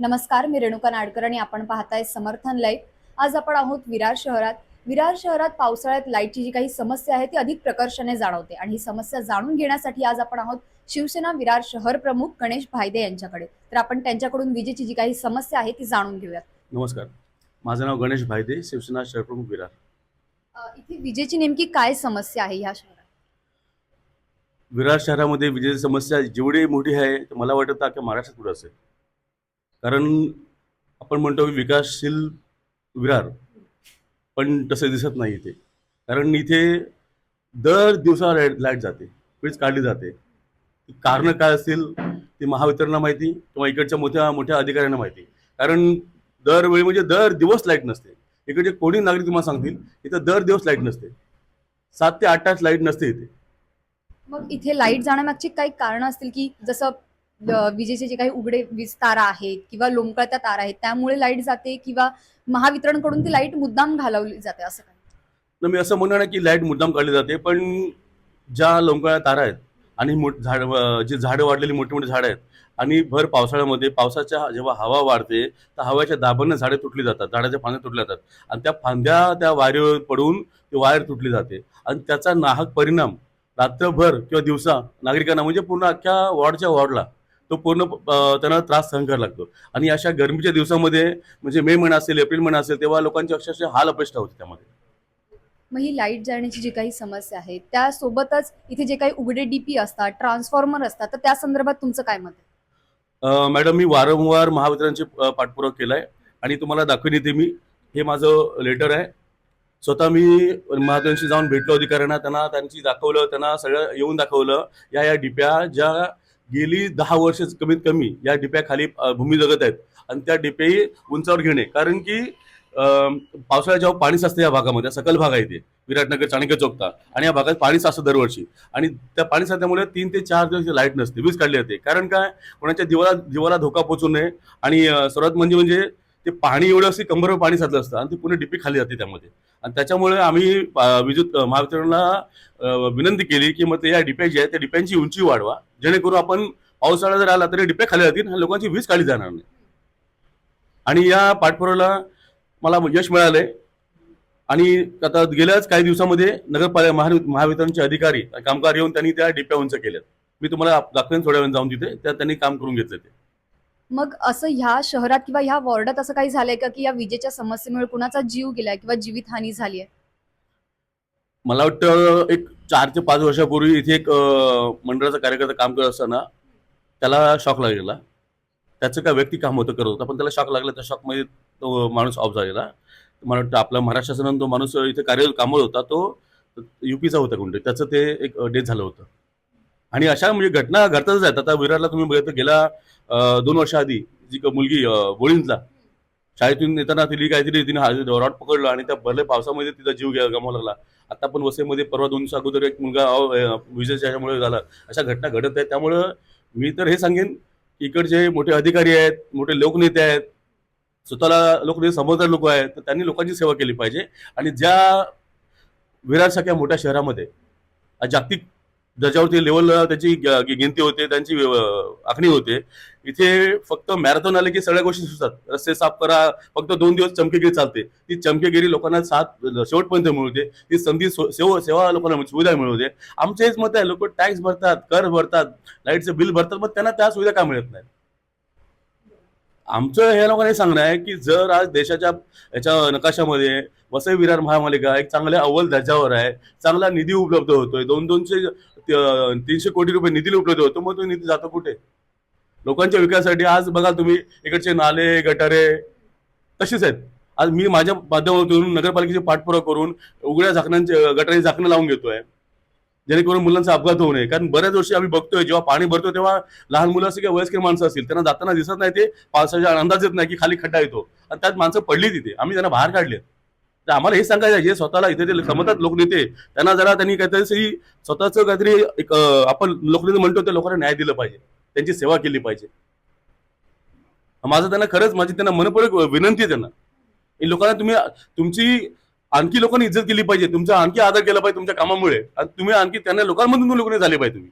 नमस्कार मी रेणुका नाडकर आणि आपण पाहताय समर्थन लाईव्ह. आज आपण आहोत विरार शहरात. विरार शहरात पावसाळ्यात लाईटची जी काही समस्या आहे ती अधिक प्रकर्षाने जाणवते. आणि ही समस्या जाणून घेण्यासाठी आज आपण आहोत शिवसेना विरार शहर प्रमुख गणेश भायदे यांच्याकडे. तर आपण त्यांच्याकडून विजेची जी काही समस्या आहे ती जाणून घेऊयात. नमस्कार. माझं नाव गणेश भायदे शिवसेना शहरप्रमुख विरार. अ, इथे विजेची नेमकी काय समस्या आहे ह्या शहरात? विरार शहरामध्ये विजेची समस्या जेवढी मोठी आहे तर मला वाटतं अख्ख्या महाराष्ट्रात पुढे असेल. कारण आपण म्हणतो की विकासशील विरार पण तसे दिसत नाही इथे. कारण इथे दर दिवसा लाइट लाइट जाते वीज काढली जाते. कारणं काय असतील ती महावितरणला माहिती किंवा इकडच्या मोठ्या मोठ्या अधिकाऱ्यांना माहिती. कारण दरवेळी म्हणजे दर दिवस लाइट नसते. इकडचे कोणी नागरिक तुम्हाला सांगतील इथं दर दिवस लाइट नसते. सात ते आठ तास लाइट नसते इथे. मग इथे लाइट जाण्यामागची काही कारण असतील की जसं विजेचे जे काही उघडे वीज तारा आहेत किंवा लोंबकळत्या तारा आहेत त्यामुळे लाइट जाते किंवा महावितरणकडून ती लाइट मुद्दाम घालवली जाते असं काही? मी असं म्हणणार की लाइट मुद्दाम काढली जाते पण ज्या लोंबकळ्या तारा आहेत आणि झाड जे झाडं वाढलेली मोठी मोठी झाडं आहेत आणि भर पावसाळ्यामध्ये पावसाच्या जेव्हा हवा वाढते तर हवाच्या दाबानं झाडे तुटली जातात झाडाच्या फांद्या तुटल्या जातात. आणि त्या फांद्या त्या वायरीवर पडून ती वायर तुटली जाते. आणि त्याचा नाहक परिणाम रात्रभर किंवा दिवसा नागरिकांना म्हणजे पूर्ण अख्ख्या वॉर्डच्या वॉर्डला तो पूर्ण त्यांना त्रास सहन करावा लागतो. आणि अशा गरमीच्या दिवसामध्ये म्हणजे मे महिना असेल एप्रिल महिना असेल तेव्हा लोकांची अक्षरशः हाल अपेष्टा होते त्यामध्ये. मग ही लाइट जाण्याची जी काही समस्या आहे त्यासोबतच इथे जे काही उघडे डीपी असतात ट्रान्सफॉर्मर असतात तर त्या संदर्भात तुमचं काय मत आहे? मॅडम मी वारंवार महावितरणचे पाठपुरावा केला आहे आणि तुम्हाला दाखवून येते मी हे माझं लेटर आहे. स्वतः मी महावितरणशी जाऊन भेटलो अधिकाऱ्यांना त्यांना त्यांची दाखवलं त्यांना सगळं येऊन दाखवलं. या या डिप्या ज्या गेली दहा वर्ष कमीत कमी या डिप्याखाली भूमी जगत आहेत. आणि त्या डिप्याही उंचावर घेणे. कारण की पावसाळ्यात जेव्हा पाणी साचतं या भागामध्ये सकल भाग आहे ते विराटनगर चाणक्य चौकता. आणि या भागात पाणी साचतं दरवर्षी. आणि त्या पाणी साचल्यामुळे तीन ते चार दिवस लाइट नसते. वीज काढली जाते. कारण काय? कोणाच्या जीवाला जीवाला धोका पोहोचू नये. आणि सर्वात म्हणजे म्हणजे ते पाणी एवढं असे कंबरवर पाणी साचलं असतं आणि ते पूर्ण डिपी खाली जाते त्यामध्ये. आणि त्याच्यामुळे आम्ही विद्युत महावितरणला विनंती केली की मग ते या डिप्या ज्या आहेत त्या डिप्यांची उंची वाढवा. जेणेकरून आपण पावसाळा जर आला तरी डिप्या खाली जातील आणि लोकांची वीज काढली जाणार नाही. आणि या पाठपुराला मला यश मिळालंय. आणि आता गेल्याच काही दिवसामध्ये नगरपालिका महा महावितरणचे अधिकारी कामगार येऊन त्यांनी त्या डिप्या उंच केल्यात. मी तुम्हाला दाखवेन थोड्या वेळ जाऊन तिथे. त्या त्यांनी काम करून घेतलं ते. मग असं ह्या शहरात किंवा ह्या वॉर्डात असं काही झालंय का की या विजेच्या समस्येमुळे कुणाचा जीव गेलाय किंवा जीवितहानी झाली आहे मला वाटतं एक चार ते पाच वर्षापूर्वी इथे एक मंडळाचा कार्यकर्ता काम करत असताना त्याला शॉक लागलेला. त्याचं काय व्यक्ती काम होतं करत होता पण त्याला शॉक लागला. त्या शॉकमध्ये तो माणूस ऑफ झालेला. मला वाटतं आपला महाराष्ट्र शासनानं तो माणूस इथे कार्य कामात होता. तो युपीचा होता कोणते त्याचं ते एक डेथ झालं होतं. आणि अशा म्हणजे घटना घडतच आहेत. आता विरारला तुम्ही बघितलं गेल्या दोन वर्षाआधी जी मुलगी बोळींचा शाळेतून येताना तिली काहीतरी तिने रॉड पकडलं आणि त्या भरल्या पावसामध्ये तिचा जीव घ्या गमावा लागला. आता पण वसईमध्ये परवा दोन दिवस अगोदर एक मुलगा विजेच्यामुळे विजेच्या झाला. अशा घटना घडत आहेत. त्यामुळं मी तर हे सांगेन की इकडचे मोठे अधिकारी आहेत मोठे लोकनेते आहेत स्वतःला लोकनेते समजदार लोक आहेत तर त्यांनी लोकांची सेवा केली पाहिजे. आणि ज्या विरारसारख्या मोठ्या शहरामध्ये जागतिक ज्याच्यावरती लेवल त्याची गिनती होते त्यांची आखणी होते. इथे फक्त मॅरेथॉन आले की सगळ्या गोष्टी सुचतात रस्ते साफ करा फक्त दोन दिवस चमकेगिरी चालते. ती चमकेगिरी लोकांना साथ शेवटपर्यंत मिळते. ती संधी सेवा सेवा लोकांना सुविधा मिळवते आमचं हेच मत आहे लोक टॅक्स भरतात कर भरतात लाईटचं बिल भरतात मग त्यांना त्या सुविधा का मिळत नाही आमचं या लोकांनी सांगणं आहे की जर आज देशाच्या याच्या नकाशामध्ये वसई विरार महामालिका एक चांगल्या अव्वल दर्जावर आहे चांगला निधी उपलब्ध होतोय दोन दोनशे तीनशे कोटी रुपये निधी उपलब्ध होतो मग तो निधी जातो कुठे? लोकांच्या विकासासाठी आज बघा तुम्ही इकडचे नाले गटारे तशीच आहेत. आज मी माझ्या माध्यमातून नगरपालिकेचे पाठपुरावा करून उघड्या झाकणांचे गटारी झाकणं लावून घेतोय. जेणेकरून मुलांचा अपघात होऊ नये. कारण बऱ्याच वर्षी आम्ही बघतोय जेव्हा पाणी भरतो तेव्हा लहान मुलं असतील किंवा वयस्कर माणसं असतील त्यांना जाताना दिसत नाही ते पावसाच्या अंदाज येत नाही की खाली खड्डा येतो. आणि त्यात माणसं पडली तिथे आम्ही त्यांना बाहेर काढले. तर आम्हाला हे सांगायचं जे स्वतःला इथे ते समजतात लोकनेते त्यांना जरा त्यांनी काहीतरी स्वतःच काहीतरी एक आपण लोकनेते म्हणतो त्या लोकांना न्याय दिलं पाहिजे. त्यांची सेवा केली पाहिजे. माझं त्यांना खरंच माझी त्यांना मनपूर्वक विनंती आहे त्यांना. लोकांना तुम्ही तुमची आणखी लोकांनी इज्जत केली पाहिजे. तुमचा आणखी आदर केला पाहिजे तुमच्या कामामुळे. आणि तुम्ही आणखी त्यांना लोकांमधून लोकांनी झाले पाहिजे तुम्ही.